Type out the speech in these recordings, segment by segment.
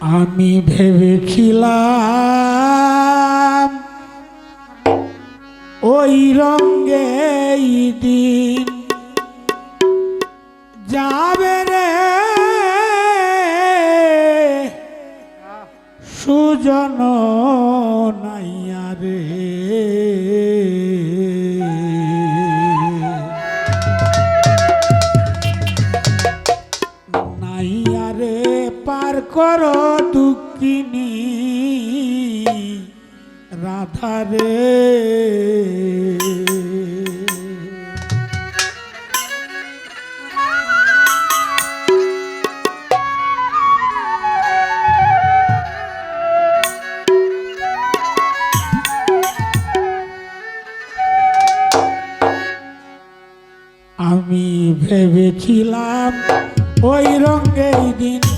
আমি ভেবেছিলাম ওই রঙ্গে দিন যাবে রে। সুজন নাইয়া রে। নাইয়া রে। পার কর দুঃখিনী। রাধা রে। আমি ভেবেছিলাম ওই রঙের দিন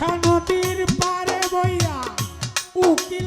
নদীর পারে বইয়া উকিল